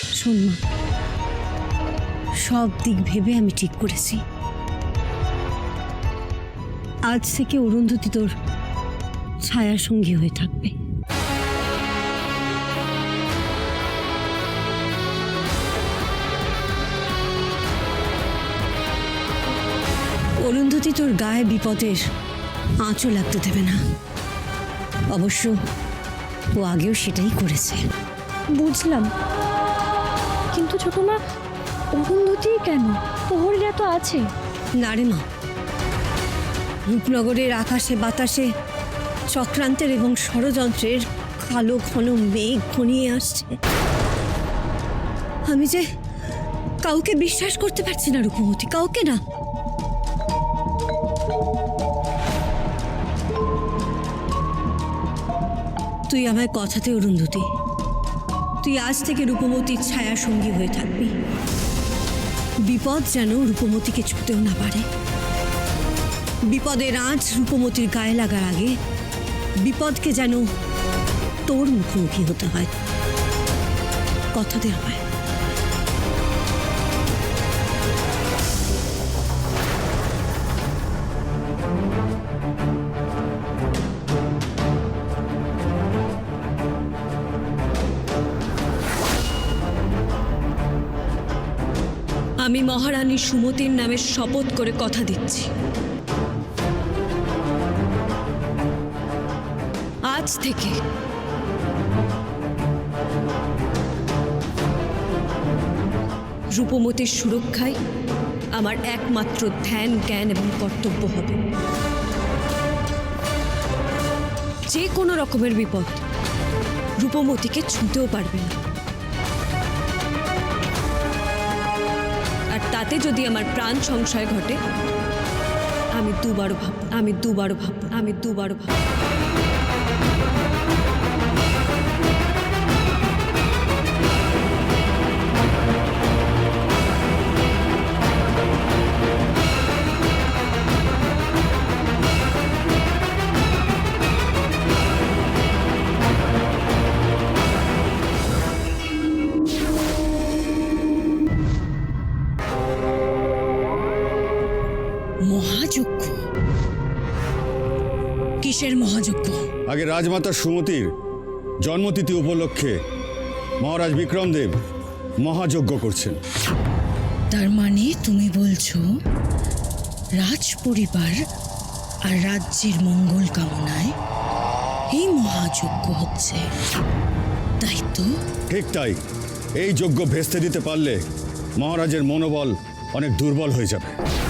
শোন মা, সব দিক ভেবে আমি ঠিক করেছি। আজ থেকে অরুন্ধতী তোর ছায়া সঙ্গী হয়ে থাকবে। অরুন্ধতী তোর গায়ে বিপদের আঁচও লাগতে দেবে না। অবশ্য ও আগেও সেটাই করেছে। বুঝলাম। কিন্তু ছোট মা অরুন্ধতী কেন? প্রহরীরা তো আছে। না রে মা। রূপনগরের আকাশে বাতাসে চক্রান্তের এবং ষড়যন্ত্রের কালো ঘন মেঘ ঘনিয়ে আসছে। আমি যে কাউকে বিশ্বাস করতে পারছি না, রূপমতি, কাউকে না। তুই আমায় কথাতে, অরুন্ধতি। তুই আজ থেকে রূপমতির ছায়া সঙ্গী হয়ে থাকবি। বিপদ যেন রূপমতিকে ছুতেও না পারে। বিপদের আঁচ রূপমতির গায়ে লাগার আগে বিপদকে যেন তোর মুখোমুখি হতে হয়। কথা দে আমায়। আমি মহারানী সুমতির নামে শপথ করে কথা দিচ্ছি। আজ থেকে রূপমতির সুরক্ষায় আমার একমাত্র ধ্যান, জ্ঞান এবং কর্তব্য হবে। যে কোনো রকমের বিপদ রূপমতিকে ছুঁতেও পারবে না। তাতে যদি আমার প্রাণ সংশয় ঘটে, আমি দুবারও ভাব আমি দুবারও ভাব আমি দুবারও ভাব মহাযজ্ঞ? কিসের মহাযজ্ঞ? আগে রাজমাতা সুমতির জন্মতিথি উপলক্ষে মহারাজ বিক্রমদেব মহাযজ্ঞ করছেন। তার মানে তুমি বলছো রাজ পরিবার আর রাজ্যের মঙ্গল কামনায় এই মহাযজ্ঞ হচ্ছে। তাই তো? ঠিক তাই। এই যজ্ঞ ভেস্তে দিতে পারলে মহারাজের মনোবল অনেক দুর্বল হয়ে যাবে।